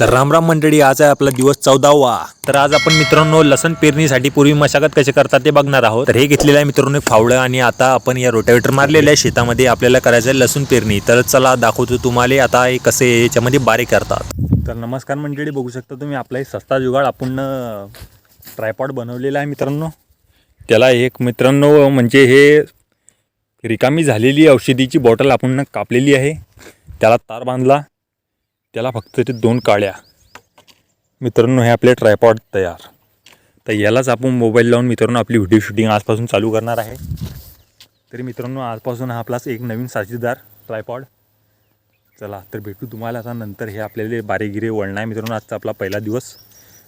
तर रामराम मंडळी आज आहे आपला दिवस चौदावा. तर आज आपण मित्रांनो लसण पेरणीसाठी पूर्वी मशागत कशी करतात ते बघणार आहोत. तर हे घेतलेलं आहे मित्रांनो एक फावडं आणि आता आपण या रोटावेटर मारलेल्या आहे. शेतामध्ये आपल्याला करायचं आहे लसूण पेरणी. तर चला दाखवतो तुम्हाला आता हे कसे याच्यामध्ये बारीक करतात. तर नमस्कार मंडळी बघू शकता तुम्ही आपला एक सस्ता जुगाड आपण ट्रायपॉड बनवलेला आहे मित्रांनो. त्याला एक मित्रांनो म्हणजे हे रिकामी झालेली औषधीची बॉटल आपण कापलेली आहे. त्याला तार बांधला. त्याला फक्त ते दोन काळ्या मित्रांनो हे आपले ट्रायपॉड तयार. तर यालाच आपण मोबाईल लावून मित्रांनो आपली व्हिडिओ शूटिंग आजपासून चालू करणार आहे. तरी मित्रांनो आजपासून हा आपलाच एक नवीन साथीदार ट्रायपॉड चला तर भेटू तुम्हाला आता नंतर. हे आपल्याला बारेगिरे वळणार आहे मित्रांनो आजचा आपला पहिला दिवस.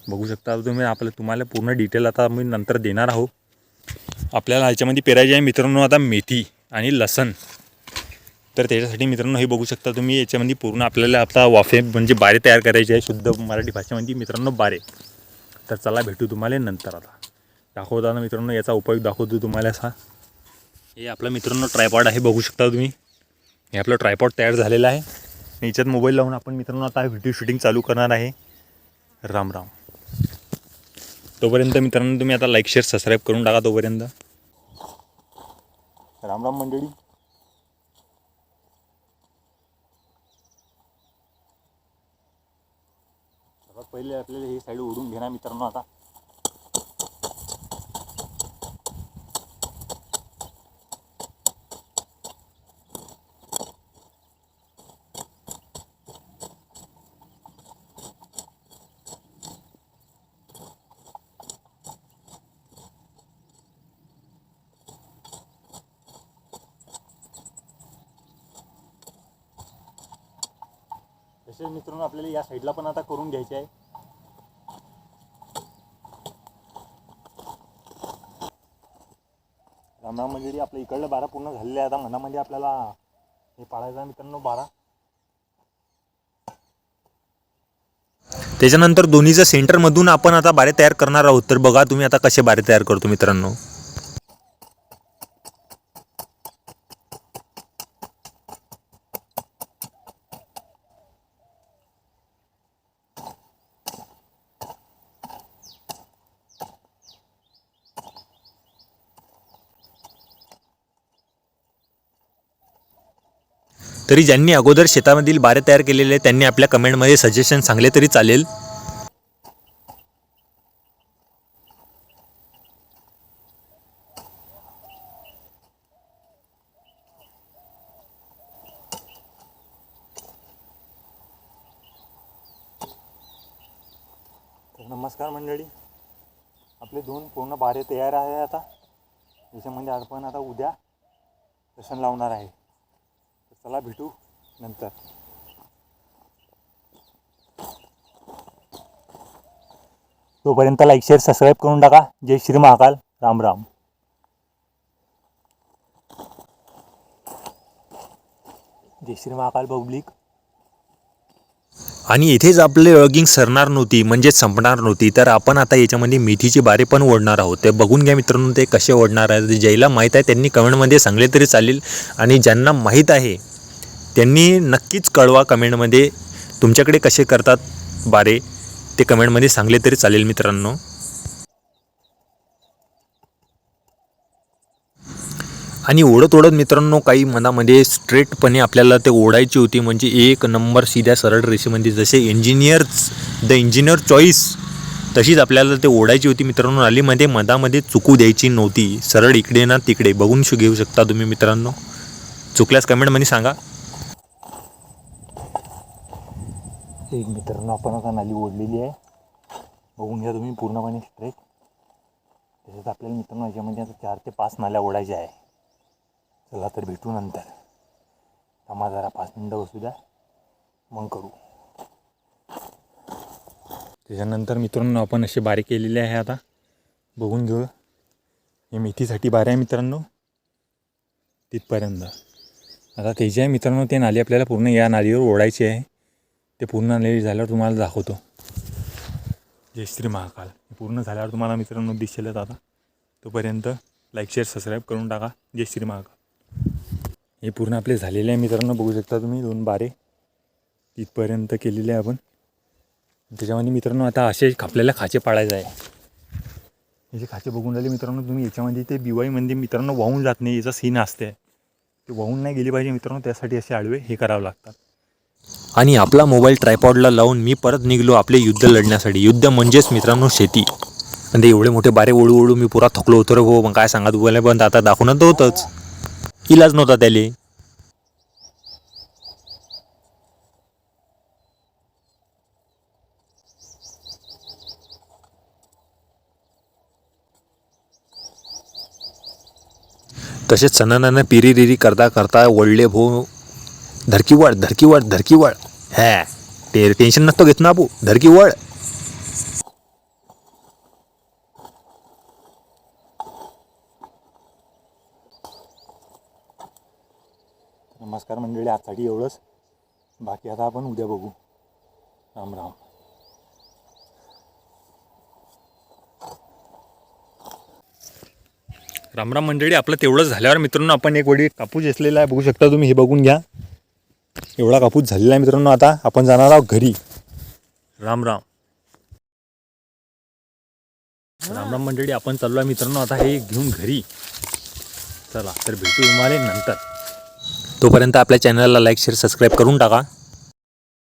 बघू शकता तुम्ही आपलं तुम्हाला पूर्ण डिटेल आता मी नंतर देणार आहोत. आपल्याला ह्याच्यामध्ये पेरायचे आहे मित्रांनो आता मेथी आणि लसण. तर त्याच्यासाठी मित्रांनो हे बघू शकता तुम्ही याच्यामध्ये पूर्ण आपल्याला आता वाफे म्हणजे बारे तयार करायचे आहे शुद्ध मराठी भाषेमध्ये. मित्रांनो बारे. तर चला भेटू तुम्हाला नंतर आता. दाखवताना मित्रांनो याचा उपयोग दाखवतो तुम्हाला असा. हे आपला मित्रांनो ट्रायपॉड आहे बघू शकता तुम्ही. हे आपलं ट्रायपॉड तयार झालेलं आहे. आणि याच्यात मोबाईल लावून आपण मित्रांनो आता व्हिडिओ शूटिंग चालू करणार आहे. राम राम. तोपर्यंत मित्रांनो तुम्ही आता लाईक शेअर सबस्क्राईब करून टाका तोपर्यंत. राम राम मंडळी. पहिले आपल्याला ही साईड ओढून घेणार मित्रांनो आता. तसेच मित्रांनो आपल्याला या साईडला पण आता करून घ्यायचे आहे. म्हणा म्हणजे आपल्या इकडलं बारा पूर्ण झालेलं आहे आता म्हणजे आपल्याला हे पाळायचं मित्रांनो बारा. त्याच्यानंतर दोन्हीचं सेंटरमधून आपण आता बारे तयार करणार आहोत. तर बघा तुम्ही आता कसे बारे तयार करतो मित्रांनो. तरी ज्यांनी अगोदर शेतामधील बारे तयार केलेले त्यांनी आपल्या कमेंटमध्ये सजेशन सांगले तरी चालेल. तर नमस्कार मंडळी. आपले दोन पूर्ण बारे तयार आहे आता. याच्यामध्ये म्हणजे आपण आता उद्या लसण लावणार आहे. चला भेटू नंतर. तोपर्यंत लाईक शेअर सबस्क्राईब करून टाका. जय श्री महाकाल. राम राम. जय श्री महाकाल पब्लिक. आणि इथेच आपले रॉगिंग सरणार नव्हती म्हणजेच संपणार नव्हती. तर आपण आता याच्यामध्ये मेथीचे बारे पण ओढणार आहोत. ते बघून घ्या मित्रांनो ते कसे ओढणार आहे ज्याला माहीत आहे त्यांनी कमेंटमध्ये सांगले तरी चालेल. आणि ज्यांना माहीत आहे त्यांनी नक्कीच कळवा कमेंटमध्ये तुमच्याकडे कसे करतात बारे ते कमेंटमध्ये सांगले तरी चालेल मित्रांनो. आणि ओढत ओढत मित्रांनो काही मनामध्ये स्ट्रेटपणे आपल्याला ते ओढायची होती म्हणजे एक नंबर सीध्या सरळ रेषेमध्ये जसे इंजिनियर्स द इंजिनियर चॉईस तशीच आपल्याला ते ओढायची होती मित्रांनो. नालीमध्ये मधामध्ये चुकू द्यायची नव्हती. सरळ इकडे ना तिकडे. बघून शो घेऊ शकता तुम्ही मित्रांनो. चुकल्यास कमेंटमध्ये सांगा. एक मित्रांनो आपण आता नाली ओढलेली आहे. बघून घ्या तुम्ही पूर्णपणे स्ट्रेट तसेच आपल्याला मित्रांनो याच्यामध्ये आता चार ते पाच नाल्या ओढायच्या आहे. चला तर भेटू नंतर. थांबा जरा पाच मिनटं बसू द्या. मग करू. त्याच्यानंतर मित्रांनो आपण असे बारीक केलेले आहे आता. बघून घेऊ. हे मेथीसाठी बारे आहे मित्रांनो. तिथपर्यंत. आता ते जे आहे मित्रांनो ते नाली आपल्याला पूर्ण या नालीवर ओढायची आहे. ते पूर्ण नाली झाल्यावर तुम्हाला दाखवतो. जय श्री महाकाल. पूर्ण झाल्यावर तुम्हाला मित्रांनो दिसेलच आता. तोपर्यंत लाईक शेअर सबस्क्राईब करून टाका. जय श्री महाकाल. हे पूर्ण आपले झालेले आहे मित्रांनो. बघू शकता तुम्ही दोन बारे. तिथपर्यंत केलेले आहे आपण. त्याच्यामध्ये मित्रांनो आता असे आपल्याला खाचे पाळायचं आहे. हे जे खाचे बघून राहिले मित्रांनो तुम्ही याच्यामध्ये ते बिवाईमध्ये मित्रांनो वाहून जात नाही. याचा सीन असते. ते वाहून नाही गेली पाहिजे मित्रांनो. त्यासाठी असे आडवे हे करावं लागतात. आणि आपला मोबाईल ट्रायपॉडला लावून मी परत निघलो आपले युद्ध लढण्यासाठी. युद्ध म्हणजेच मित्रांनो शेती. म्हणजे ते एवढे मोठे बारे ओळू ओळू मी पुरा थकलो होतो रे हो मग काय सांगा तुम्हाला पण आता दाखवणं तर होतंच. इलाज नव्हता त्याले. तसेच सणानानं पिरी रिरी करता करता वडले भाऊ धरकी वळ धरकी वळ धरकी वळ. हॅ ते टेन्शन नसतो घेत ना आपू धरकी वळ. नमस्कार मंडळी आजसाठी एवढंच. बाकी आता आपण उद्या बघू. राम राम. रामराम मंडळी आपलं तेवढंच झाल्यावर मित्रांनो आपण एक वडी कापूस असलेला आहे. बघू शकता तुम्ही हे बघून घ्या. एवढा कापूस झालेला आहे मित्रांनो. आता आपण जाणार आहोत घरी. राम राम. राम राम मंडळी आपण चाललो आहे मित्रांनो. आता हे घेऊन घरी. चला तर भेटू तुम्हाला नंतर. तोपर्यंत आपल्या चॅनलला लाईक शेअर सबस्क्राईब करून टाका.